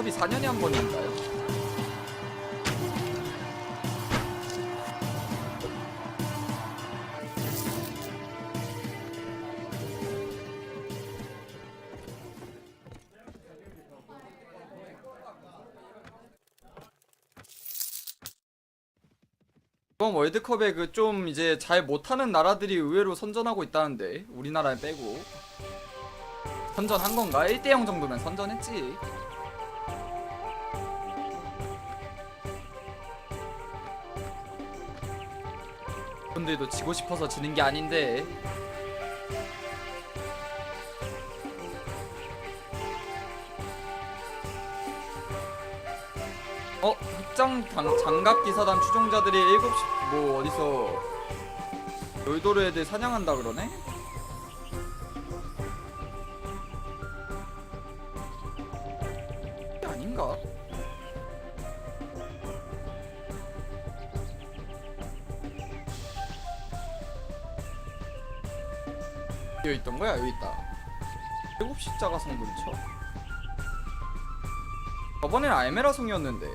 컵이 4년에 한 번인가요? 이번 월드컵에 그 좀 이제 잘 못하는 나라들이 의외로 선전하고 있다는데 우리나라 빼고 선전한 건가? 1대0 정도면 선전했지 분들도 지고 싶어서 지는 게 아닌데 어? 흑장 장, 장갑 기사단 추종자들이 7시 뭐 어디서 놀도르 애들 사냥한다 그러네? 아닌가? 거야? 여기 있다. 7시 자가 성 근처. 저번엔 알메라 성이었는데.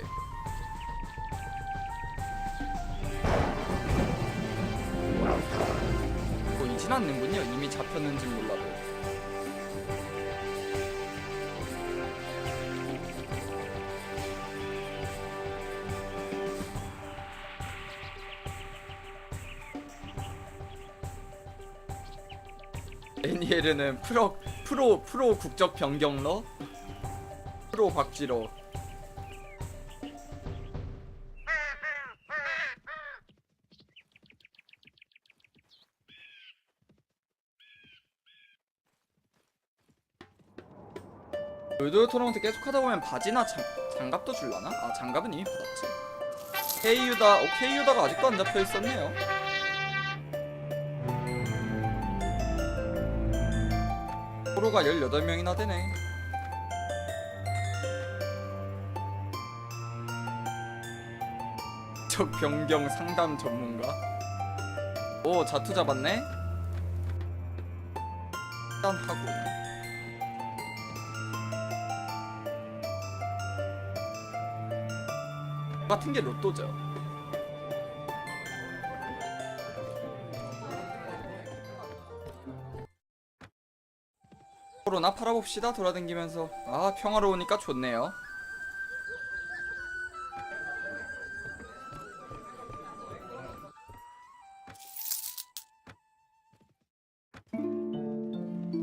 보이진 않는군요. 이미 잡혔는지 몰라도. 애니에르는 프로 프로 프로 국적 변경러? 프로 박지로. 롤드 토너먼트 계속 하다 보면 바지나 장, 장갑도 줄라나? 아 장갑은 이미 받았지. 케이유다 어 케이유다가 아직도 안 잡혀 있었네요 프로가 18명이나 되네. 적 변경 상담 전문가? 오 자투 잡았네? 일단 하고. 같은 게 로또죠 코로나 팔아봅시다. 돌아다니면서. 아 평화로우니까 좋네요.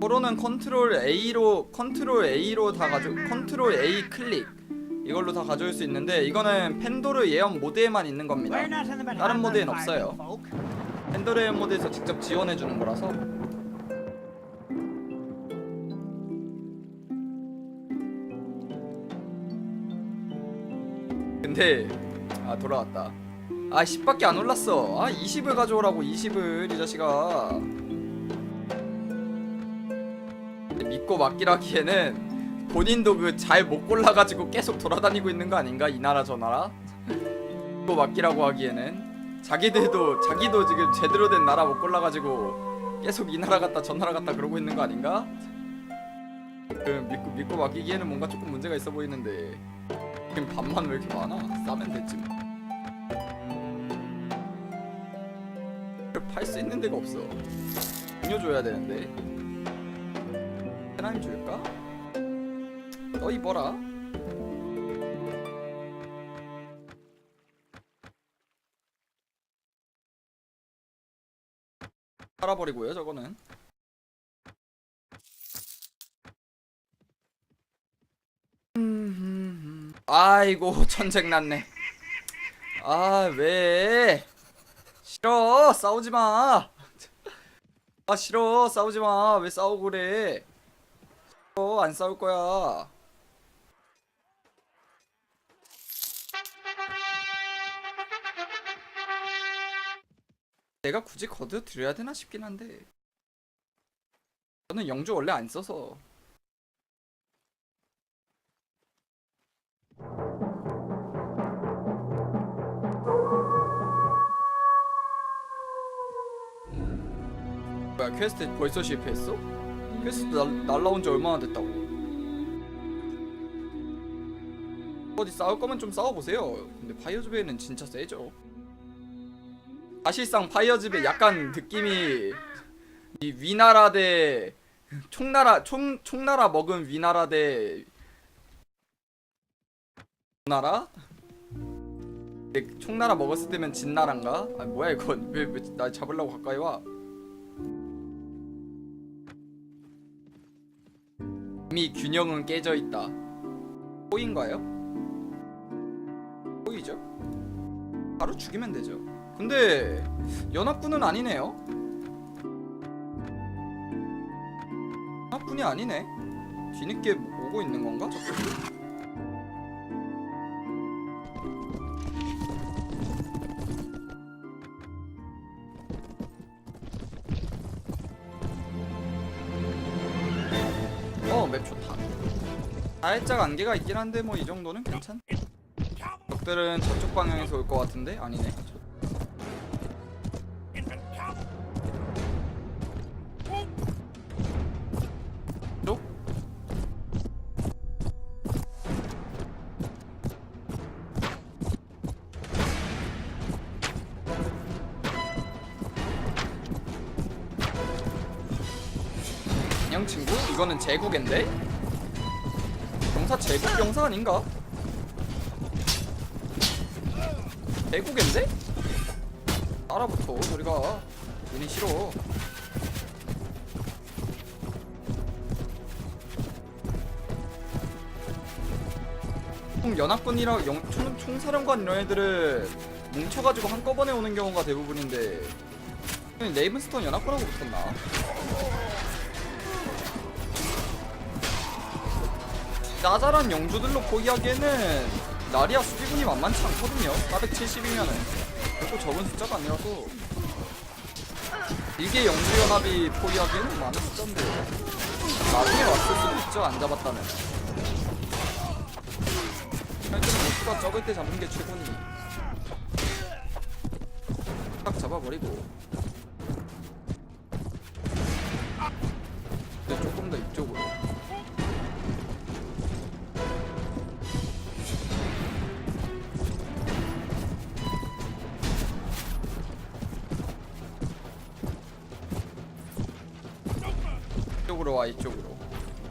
코로는 컨트롤 A로 컨트롤 A로 다 가져 컨트롤 A 클릭. 이걸로 다 가져올 수 있는데 이거는 팬도르 예언 모드에만 있는 겁니다. 다른 모드엔 없어요. 팬도르 예언 모드에서 직접 지원해 주는 거라서 아 돌아왔다. 아 10밖에 안 올랐어. 아 20을 가져오라고 20을 이 자식아. 믿고 맡기라기에는 본인도 그 잘 못 골라가지고 계속 돌아다니고 있는 거 아닌가? 이 나라 저 나라? 믿고 맡기라고 하기에는 자기들도 자기도 지금 제대로 된 나라 못 골라가지고 계속 이 나라 갔다 저 나라 갔다 그러고 있는 거 아닌가? 그 믿고 믿고 맡기기에는 뭔가 조금 문제가 있어 보이는데 지금 반만 왜 이렇게 많아? 싸면 됐지 뭐. 팔 수 있는 데가 없어. 음료 줘야 되는데. 하나님 줄까? 너 입어라? 팔아버리고요 저거는. 음, 아이고 전쟁 났네 아 왜 싫어 싸우지 마. 아 싫어 싸우지 마. 왜 싸우고 그래? 싫어 안 싸울 거야. 내가 굳이 거드 드려야 되나 싶긴 한데. 저는 영주 원래 안 써서. 뭐야 퀘스트 벌써 실패했어? 퀘스트 날, 날라온 지 얼마나 됐다고 어디 싸울 거면 좀 싸워보세요. 근데 파이어즈베이는 진짜 세죠. 사실상 파이어즈베이 약간 느낌이 이 위나라 대 총나라 총 총나라 먹은 위나라 대 나라? 네, 총나라 먹었을 때면 진나라인가? 아 뭐야 이건 왜 왜 나 잡으려고 가까이 와? 이미 균형은 깨져 있다. 호인가요? 호이죠? 바로 죽이면 되죠. 근데 연합군은 아니네요. 연합군이 아니네. 뒤늦게 오고 있는 건가? 살짝 안개가 있긴 한데 뭐 이 정도는 괜찮. 적들은 저쪽 방향에서 올 것 같은데 아니네. 저- 쪽? 안녕 친구 이거는 제국인데? 병사 제국 병사 아닌가? 제국인데? 알아부터 우리가 눈이 싫어 총 연합군이랑 영, 총, 총사령관 이런 애들은 뭉쳐가지고 한꺼번에 오는 경우가 대부분인데 레이븐스톤 연합군하고 붙었나? 짜잘한 영주들로 포기하기에는 나리아 수비군이 만만치 않거든요. 470이면은. 결코 적은 숫자가 아니라서. 이게 영주연합이 포기하기에는 많은 숫자인데 나중에 왔을 수도 있죠 안 잡았다면. 일단 모수가 적을 때 잡는 게 최고니. 딱 잡아버리고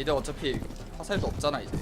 이제 어차피 화살도 없잖아 이제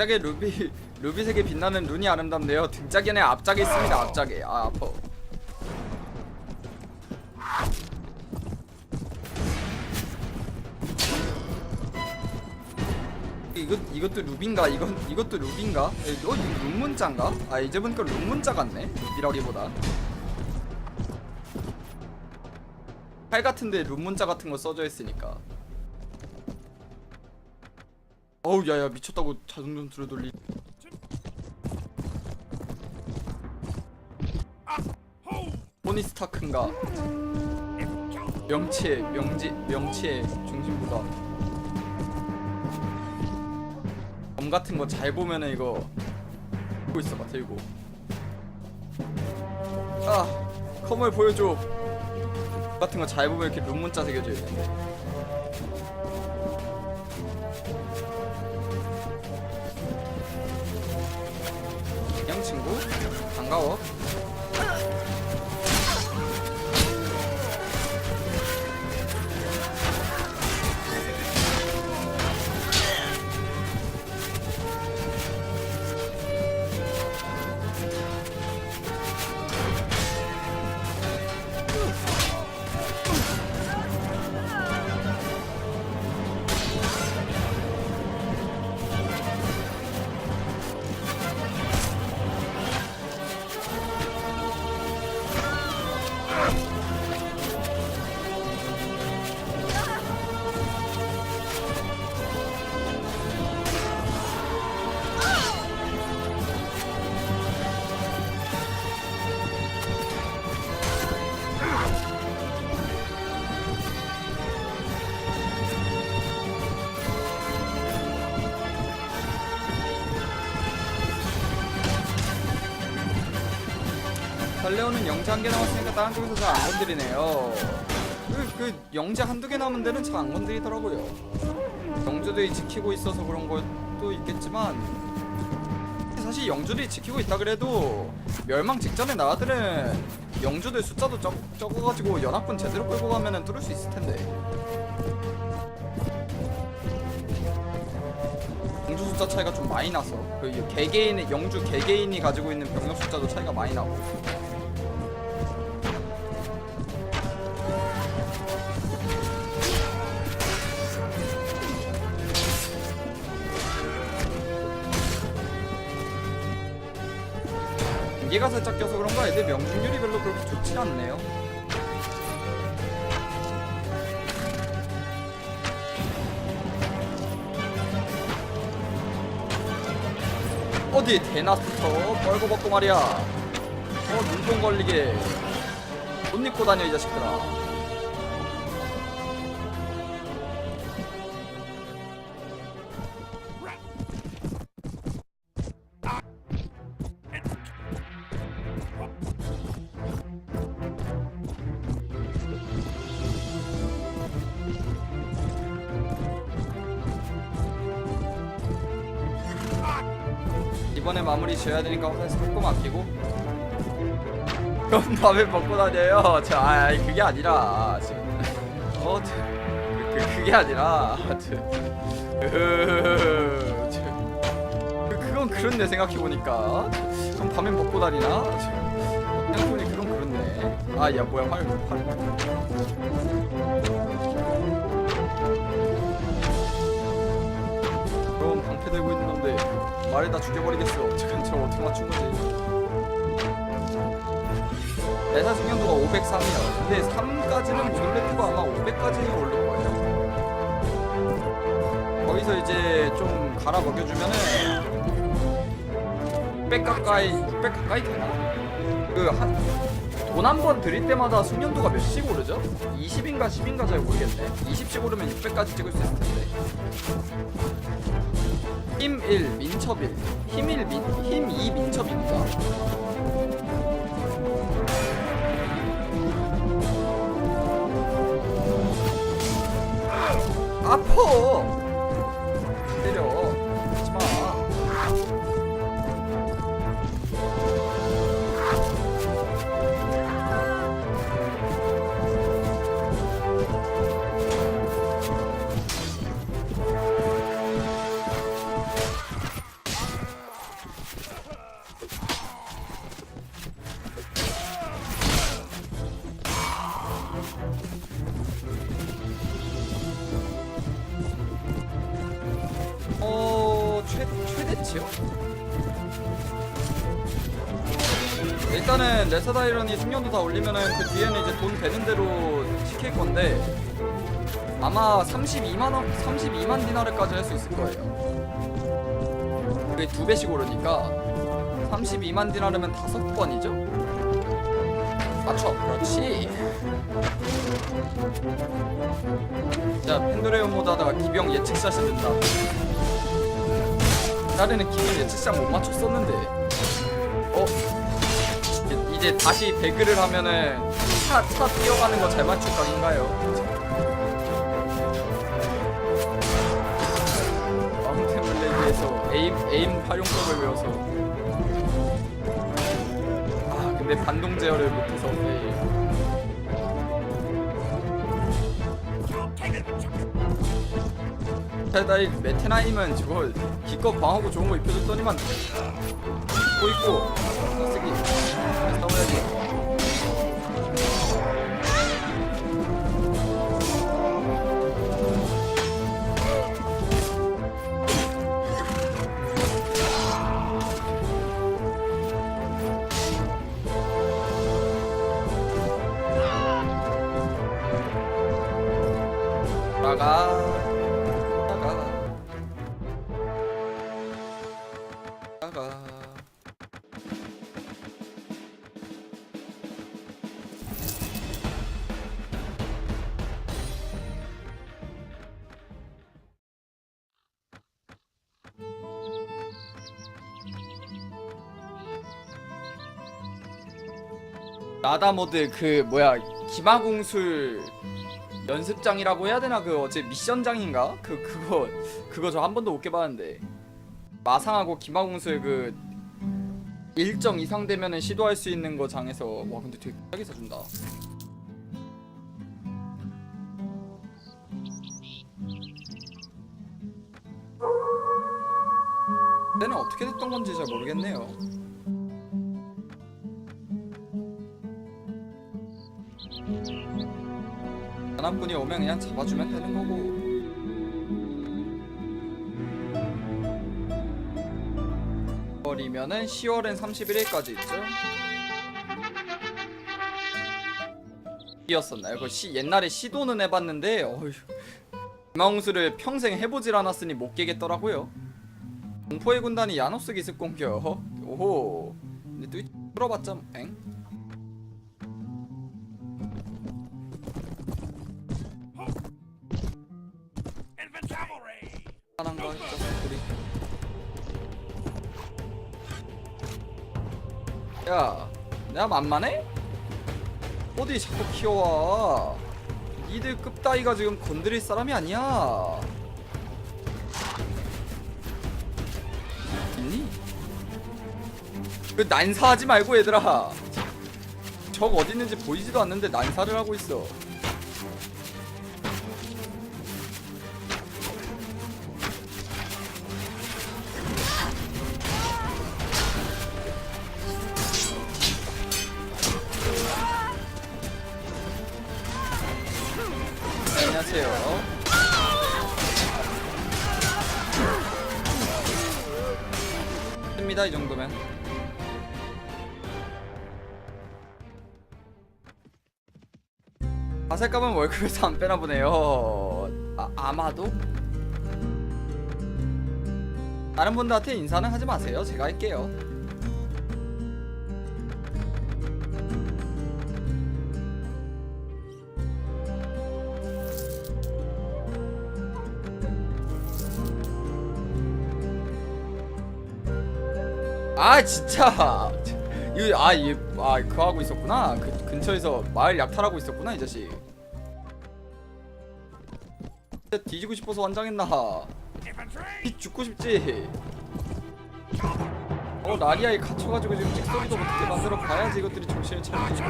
등짝에 루비 루비색에 빛나는 눈이 아름답네요. 등짝에는 앞짝에 있습니다. 앞짝에 아 아파. 이것 이것도 루비인가? 이건 이것도 루비인가? 어 이거 룸문자인가? 아 이제 보니까 룸문자 같네. 루비라기보다. 팔 같은데 룸문자 같은 거 써져 있으니까 어우 야야 미쳤다고 자동 전투를 돌리. 토니 스타크인가? 명치의 명지 명치의 중심보다. 검 같은 거 잘 보면은 이거 들고 있어봐 들고. 아 컴을 보여줘. 같은 거 잘 보면 이렇게 룸 문자 새겨져 있는데 반가워 달려오는 영재 한 개 남았으니까 다른 쪽에서 잘 안 건드리네요. 그, 그 영재 한두 개 남은 데는 잘 안 건드리더라고요. 영주들이 지키고 있어서 그런 것도 있겠지만 사실 영주들이 지키고 있다 그래도 멸망 직전의 나라들은 영주들 숫자도 적, 적어가지고 연합군 제대로 끌고 가면은 뚫을 수 있을 텐데. 영주 숫자 차이가 좀 많이 나서 그 개개인의 영주 개개인이 가지고 있는 병력 숫자도 차이가 많이 나고 이게가 살짝 껴서 그런가 애들 명중률이 별로 그렇게 좋지 않네요. 어디 대낮부터 뻘거벗고 말이야. 어 눈뽕 걸리게. 옷 입고 다녀 이 자식들아 이번에 마무리 지어야 되니까 화살에서 조금 아끼고. 그럼 밥에 먹고 다녀요. 저 아, 그게 아니라 저, 어 저, 그, 그, 그 게 아니라 저, 으, 저, 그, 그건 그렇네 생각해보니까. 그럼 밤에 먹고 다니나? 저, 생각해보니 그건 그렇네. 아야 뭐야 활, 활그 럼 방패 들고 있는 놈들 말에다 죽여버리겠어 잠깐 저 어떻게 맞춘 거지. 내사 중년도가 503이야. 근데 3까지는 모놀레트가 아마 500까지는 오를 거예요. 거기서 이제 좀 갈아 먹여주면은 600 가까이 600 가까이 되나? 그한 돈 한번 드릴 때마다 숙련도가 몇씩 오르죠? 20인가 10인가 잘 모르겠네. 20씩 오르면 600까지 찍을 수 있을 텐데 힘 1, 민첩 1, 힘 1, 민, 힘 2, 민첩입니다. 아퍼! 최대치요? 일단은 레서다이런이 숙련도 다 올리면은 그 뒤에는 이제 돈 되는 대로 시킬 건데 아마 32만 원, 32만 디나르까지 할 수 있을 거예요. 그게 두 배씩 오르니까 32만 디나르면 다섯 번이죠? 맞춰, 그렇지. 자, 펜드레온 모드 하다가 기병 예측샷이 된다. 옛날에는 기본 예측샷 못 맞췄었는데 어? 이제- 이제 다시 배그를 하면은 차, 차 뛰어가는 거 잘 맞출 각인가요? 마운틴 블레이드에서 에임, 에임 활용법을 배워서 아 근데 반동 제어를 못해서 페일 페다이 메테나임은 저거 기껏 방하고 좋은 거 입혀줬더니만 입고 있고 쓰기. 싸워야지 라다모드 그 뭐야 기마공술 연습장이라고 해야 되나 그 어제 미션장인가 그 그거 그거 저 한 번도 못 깨봤는데 마상하고 기마공술 그 일정 이상 되면은 시도할 수 있는 거 장에서 와 근데 되게 싸게 사준다. 때는 어떻게 됐던 건지 잘 모르겠네요. 단한 분이 오면 그냥 잡아주면 되는 거고. 버리면은 10월엔 31일까지 있죠. 이었었나요? 그 시, 옛날에 시도는 해봤는데 어휴 김항수를 평생 해보질 않았으니 못 깨겠더라고요. 공포의 군단이 야노스 기습 공격. 오호. 근데 또 풀어봤자 엥? 야, 내가 만만해? 어디 자꾸 키워와? 니들 급 따위가 지금 건드릴 사람이 아니야. 있니? 그 난사하지 말고 얘들아. 적 어디 있는지 보이지도 않는데 난사를 하고 있어. 씁니다 이 정도면. 아살감은 월급에서 안 빼나 보네요. 아, 아마도? 다른 분들한테 인사는 하지 마세요. 제가 할게요. 아 진짜. 이거 아이아 그거 하고 있었구나. 그 근처에서 마을 약탈하고 있었구나 이 자식. 진짜 뒤지고 싶어서 환장했나. 이 죽고 싶지. 어 라리아에 갇혀가지고 지금 찍소리도 못하게 만들어 봐야지 이것들이 정신을 차리지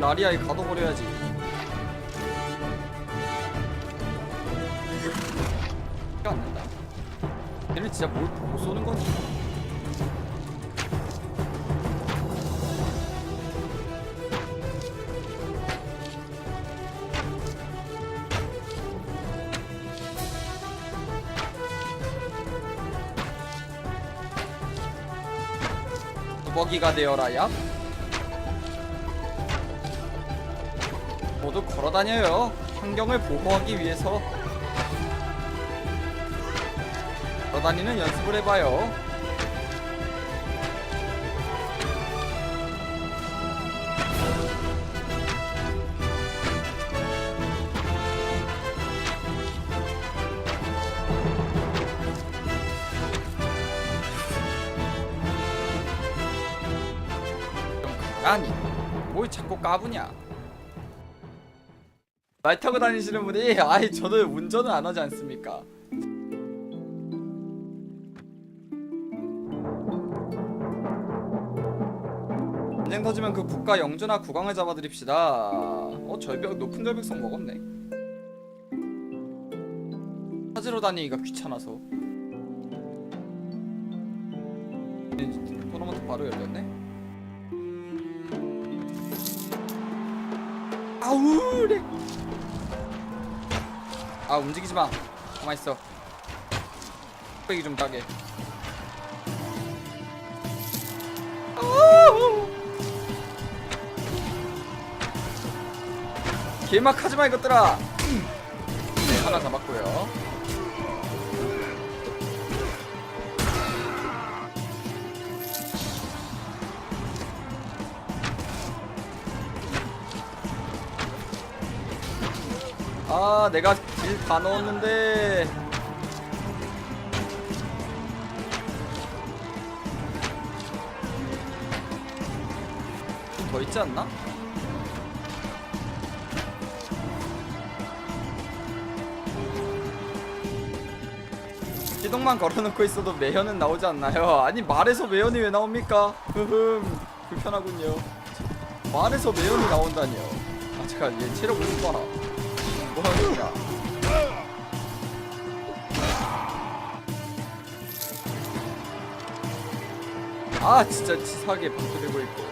라리아에 가둬버려야지. 티가 안 난다. 얘는 진짜 뭘 보고 쏘는 거지? 두벅이가 되어라 야 모두 걸어다녀요. 환경을 보호하기 위해서. 걸어다니는 연습을 해봐요. 좀 가라니. 뭘 자꾸 까부냐. 말 타고 다니시는 분이 아이 저는 운전을 안 하지 않습니까? 전쟁 터지면 그 국가 영주나 국왕을 잡아드립시다. 어 절벽 높은 절벽성 먹었네. 찾으러 다니기가 귀찮아서. 토너먼트 바로 열렸네. 아우 렉. 아 움직이지 마. 가만 있어. 뚝배기 좀 따게. 개막하지 마 이것들아. 네 하나 잡았고요. 아 내가 일 다 넣었는데 좀 더 있지 않나? 시동만 걸어놓고 있어도 매연은 나오지 않나요? 아니 말에서 매연이 왜 나옵니까? 흐흠 불편하군요 말에서 매연이 나온다니요 아 잠깐 얘 체력 좀 봐라 뭐하는 아 진짜 치사하게 방수되고 있고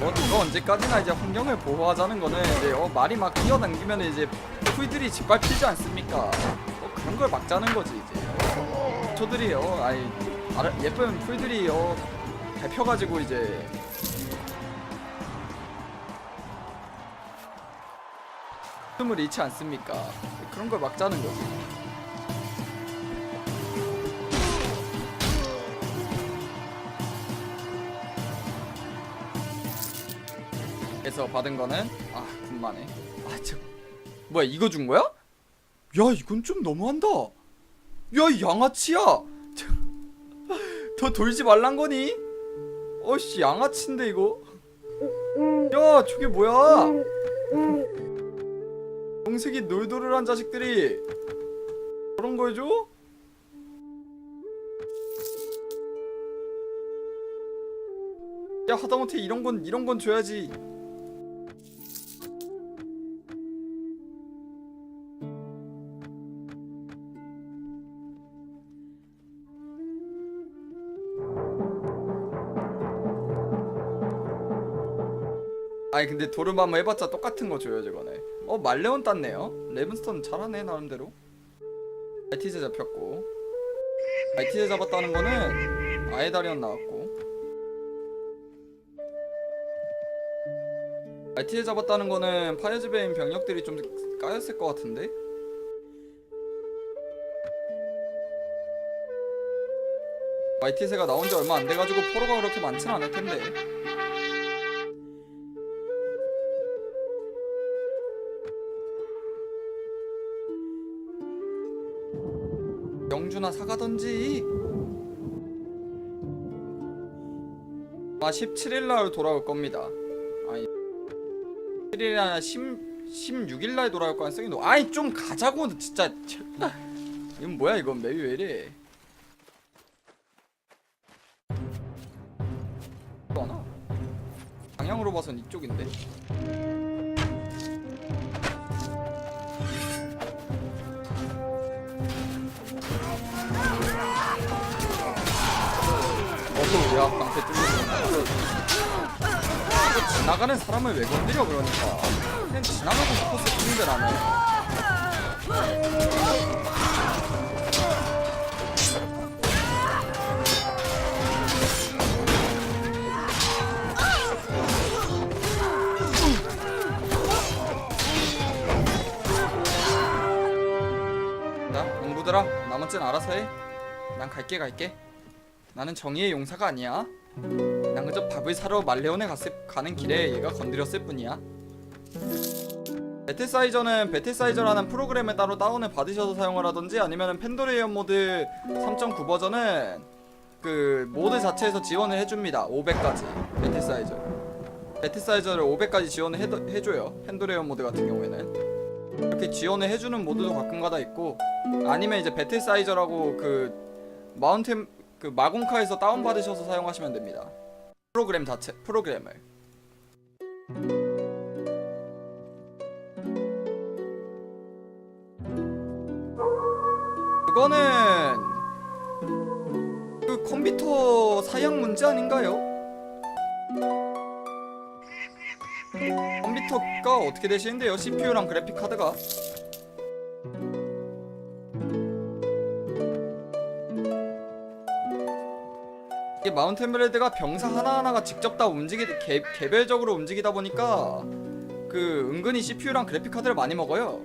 뭐 이거 언제까지나 이제 환경을 보호하자는 거는 이제 어 말이 막 뛰어당기면 이제 풀들이 짓밟히지 않습니까? 어 그런 걸 막자는 거지 이제 저들이 어 아니 아라- 예쁜 풀들이 어 밟혀가지고 이제 틈을 잃지 않습니까? 그런 걸 막자는 거지. 그래서 받은 거는 아 군만에 아저 뭐야 이거 준 거야? 야 이건 좀 너무한다. 야 양아치야. 저, 더 돌지 말란 거니? 어씨 양아치인데 이거. 야 저게 뭐야? 영색이 놀도를한 자식들이 그런 거 해줘? 야 하다못해 이런 건 이런 건 줘야지. 아니 근데 도르마무 해봤자 똑같은 거 줘요 저거네 어 말레온 땄네요? 레븐스톤 잘하네 나름대로. 아이티제 잡혔고. 아이티제 잡았다는 거는 아에다리언 나왔고. 아이티제 잡았다는 거는 파이어즈베인 병력들이 좀 까였을 것 같은데? 아이티제가 나온 지 얼마 안 돼가지고 포로가 그렇게 많진 않을 텐데 영주나 사가던지. 아마 17일날 돌아올 겁니다. 아니 17일이나 16일날 돌아올 가능성이 높 아니 좀 가자고 진짜. 이건 뭐야 이건 맵이 왜 이래? 또 하나? 방향으로 봐선 이쪽인데 앞 방패 이거 지나가는 사람을 왜 건드려 그러니까. 그냥 지나가고 싶었을 뿐인데 나는 자 농부들아 나머지는 알아서 해난 갈게 갈게 나는 정의의 용사가 아니야. 난 그저 밥을 사러 말레온에 갔을, 가는 길에 얘가 건드렸을 뿐이야. 배틀사이저는 배틀사이저라는 프로그램을 따로 다운을 받으셔서 사용을 하던지 아니면 팬도레이언 모드 3.9 버전은 그 모드 자체에서 지원을 해줍니다. 500까지 배틀사이저. 배틀사이저를 500까지 지원을 해, 해줘요. 팬도레이언 모드 같은 경우에는 이렇게 지원을 해주는 모드도 가끔가다 있고 아니면 이제 배틀사이저라고 그 마운틴 그 마공카에서 다운 받으셔서 사용하시면 됩니다. 프로그램 자체 프로그램을. 그거는 그 컴퓨터 사양 문제 아닌가요? 컴퓨터가 어떻게 되시는데요? CPU랑 그래픽 카드가? 이게 마운틴 브레드가 병사 하나하나가 직접 다 움직이 개, 개별적으로 움직이다 보니까 그 은근히 CPU랑 그래픽 카드를 많이 먹어요.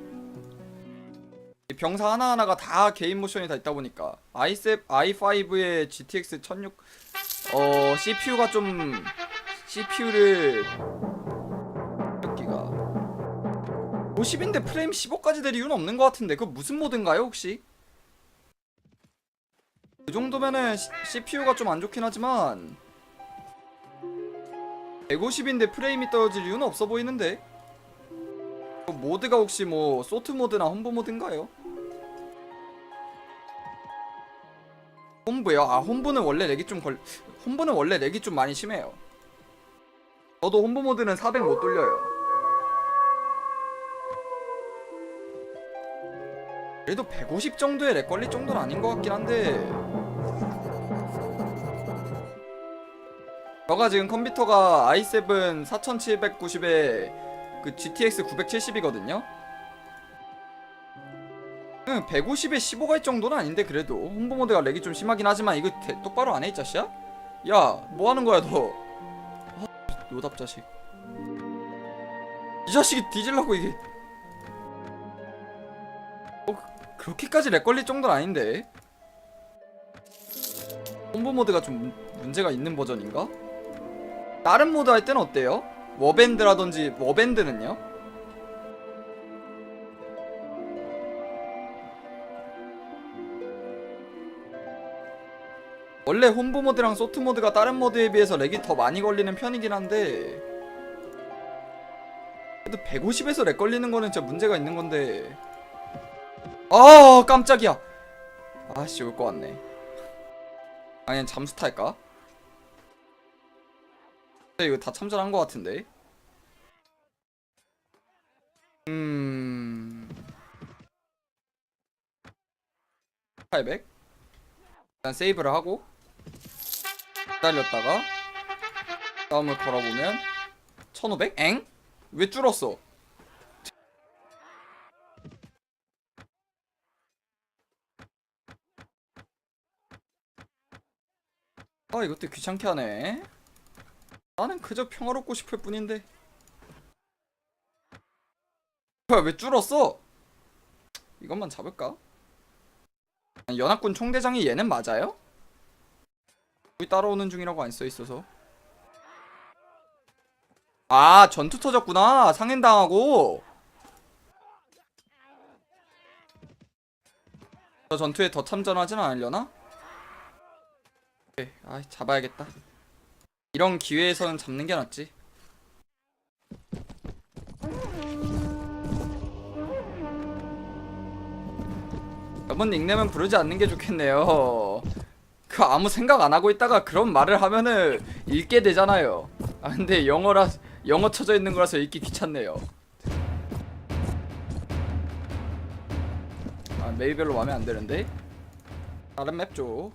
이 병사 하나하나가 다 개인 모션이 다 있다 보니까 i7 i5의 GTX 16어 CPU가 좀 CPU를 몇 기가 150인데 프레임 15까지 될 이유는 없는 것 같은데 그 무슨 모드인가요 혹시? 그 정도면은 CPU가 좀 안 좋긴 하지만 150인데 프레임이 떨어질 이유는 없어 보이는데 그 모드가 혹시 뭐 소트 모드나 홈보 모드인가요? 홈브요? 아 홈브는 원래 렉이 좀 걸... 홈브는 원래 렉이 좀 많이 심해요 저도 홈브 모드는 400 못 돌려요 그래도 150 정도의 렉 걸릴 정도는 아닌 것 같긴 한데 저가 지금 컴퓨터가 i7 4790에 그 GTX 970이거든요? 응 150에 15가 일 정도는 아닌데 그래도. 홍보 모드가 렉이 좀 심하긴 하지만 이거 대- 똑바로 안 해 이 자식아? 야 뭐 하는 거야 너? 아, 노답 자식. 이 자식이 뒤질라고 이게. 어, 그- 그렇게까지 렉 걸릴 정도는 아닌데. 홍보 모드가 좀 문- 문제가 있는 버전인가? 다른 모드 할 때는 어때요? 워밴드라든지 워밴드는요? 원래 홈보 모드랑 소트 모드가 다른 모드에 비해서 렉이 더 많이 걸리는 편이긴 한데 그래도 150에서 렉 걸리는 거는 진짜 문제가 있는 건데 아 깜짝이야 아씨 올것 같네 아니 잠수 탈까? 이거 다 참전한 것 같은데 음 800 일단 세이브를 하고 기다렸다가 다음을 걸어보면 1500? 엥? 왜 줄었어? 아 이것도 귀찮게 하네 나는 그저 평화롭고 싶을 뿐인데 왜 줄었어? 이것만 잡을까? 연합군 총대장이 얘는 맞아요? 우리 따라오는 중이라고 안 써있어서 아 전투 터졌구나 상행당하고 저 전투에 더 참전하진 않으려나? 오케이 아 잡아야겠다 이런 기회에서는 잡는 게 낫지 여러분 닉네임은 부르지 않는 게 좋겠네요 그 아무 생각 안 하고 있다가 그런 말을 하면은 읽게 되잖아요. 아 근데 영어라 영어 쳐져 있는 거라서 읽기 귀찮네요. 아 메이별로 마음에 안 드는데 다른 맵 줘.